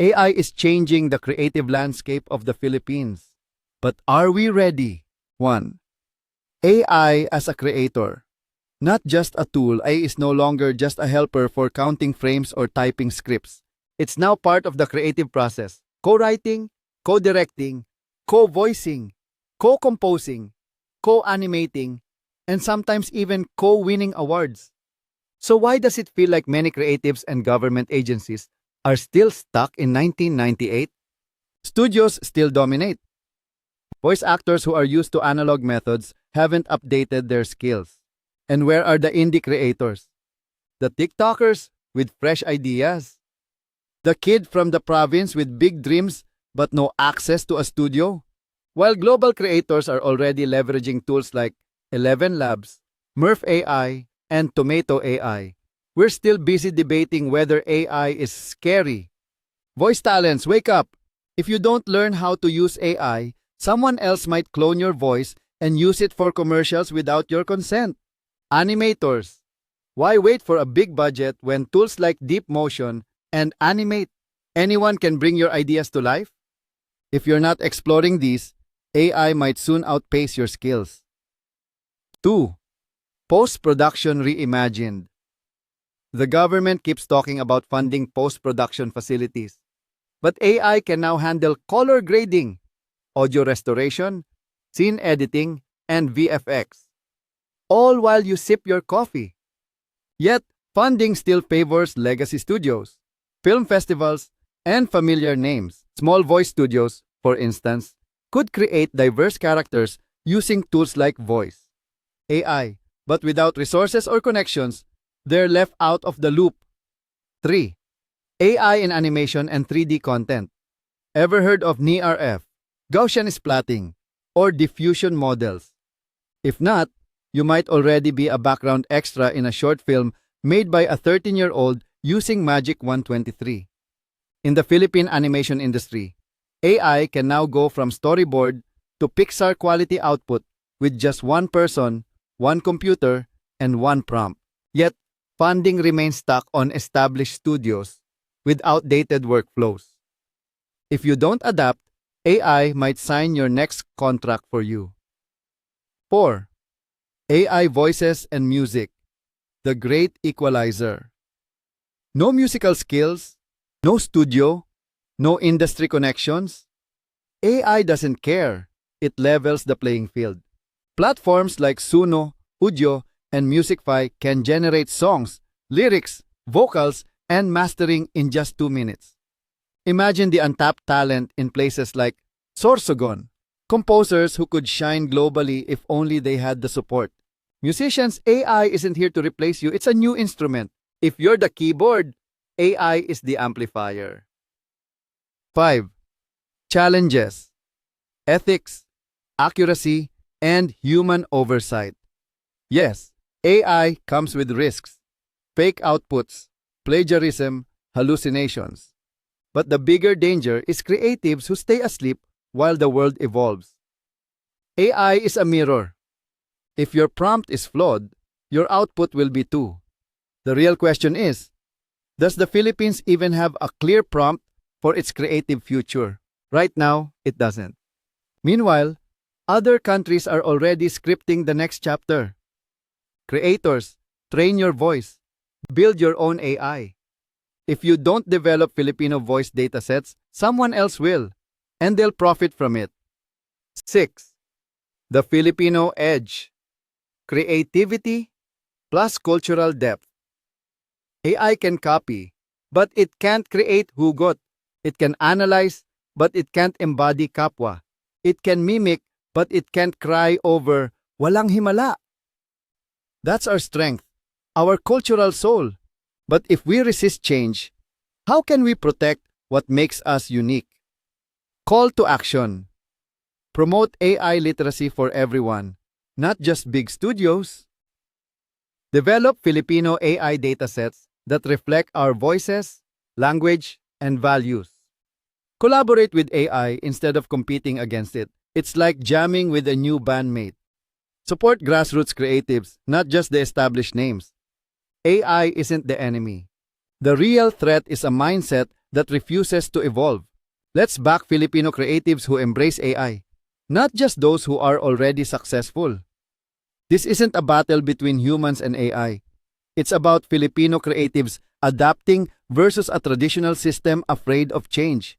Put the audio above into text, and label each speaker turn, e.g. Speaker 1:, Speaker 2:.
Speaker 1: AI is changing the creative landscape of the Philippines. But are we ready? 1. AI as a creator. Not just a tool, AI is no longer just a helper for counting frames or typing scripts. It's now part of the creative process. Co-writing, co-directing, co-voicing, co-composing, co-animating, and sometimes even co-winning awards. So why does it feel like many creatives and government agencies are still stuck in 1998? Studios still dominate. Voice actors who are used to analog methods haven't updated their skills. And where are the indie creators? The TikTokers with fresh ideas? The kid from the province with big dreams but no access to a studio? While global creators are already leveraging tools like Eleven Labs, Murph AI, and Tomato AI, we're still busy debating whether AI is scary. Voice talents, wake up! If you don't learn how to use AI, someone else might clone your voice and use it for commercials without your consent. Animators, why wait for a big budget when tools like Deep Motion and Animate, anyone can bring your ideas to life? If you're not exploring these, AI might soon outpace your skills. 2. Post production reimagined. The government keeps talking about funding post production facilities. But AI can now handle color grading, audio restoration, scene editing, and VFX. All while you sip your coffee. Yet, funding still favors legacy studios, film festivals, and familiar names. Small voice studios, for instance, could create diverse characters using tools like voice, AI, but without resources or connections, they're left out of the loop. 3. AI in animation and 3D content. Ever heard of NIRF, Gaussian splatting, or diffusion models? If not, you might already be a background extra in a short film made by a 13-year-old using Magic 123. In the Philippine animation industry, AI can now go from storyboard to Pixar quality output with just one person, one computer, and one prompt. Yet, funding remains stuck on established studios with outdated workflows. If you don't adapt, AI might sign your next contract for you. 4. AI voices and music. The great equalizer. No musical skills, no studio, no industry connections. AI doesn't care. It levels the playing field. Platforms like Suno, Udio, and Musicfy can generate songs, lyrics, vocals, and mastering in just two minutes. Imagine the untapped talent in places like Sorsogon, composers who could shine globally if only they had the support. Musicians, AI isn't here to replace you, it's a new instrument. If you're the keyboard, AI is the amplifier. 5. Challenges Ethics, accuracy, and human oversight. Yes, AI comes with risks, fake outputs, plagiarism, hallucinations. But the bigger danger is creatives who stay asleep while the world evolves. AI is a mirror. If your prompt is flawed, your output will be too. The real question is Does the Philippines even have a clear prompt for its creative future? Right now, it doesn't. Meanwhile, other countries are already scripting the next chapter. Creators, train your voice. Build your own AI. If you don't develop Filipino voice datasets, someone else will, and they'll profit from it. 6. The Filipino Edge Creativity plus cultural depth. AI can copy, but it can't create hugot. It can analyze, but it can't embody kapwa. It can mimic, but it can't cry over walang himala. That's our strength, our cultural soul. But if we resist change, how can we protect what makes us unique? Call to action. Promote AI literacy for everyone, not just big studios. Develop Filipino AI datasets that reflect our voices, language, and values. Collaborate with AI instead of competing against it. It's like jamming with a new bandmate. Support grassroots creatives, not just the established names. AI isn't the enemy. The real threat is a mindset that refuses to evolve. Let's back Filipino creatives who embrace AI, not just those who are already successful. This isn't a battle between humans and AI. It's about Filipino creatives adapting versus a traditional system afraid of change.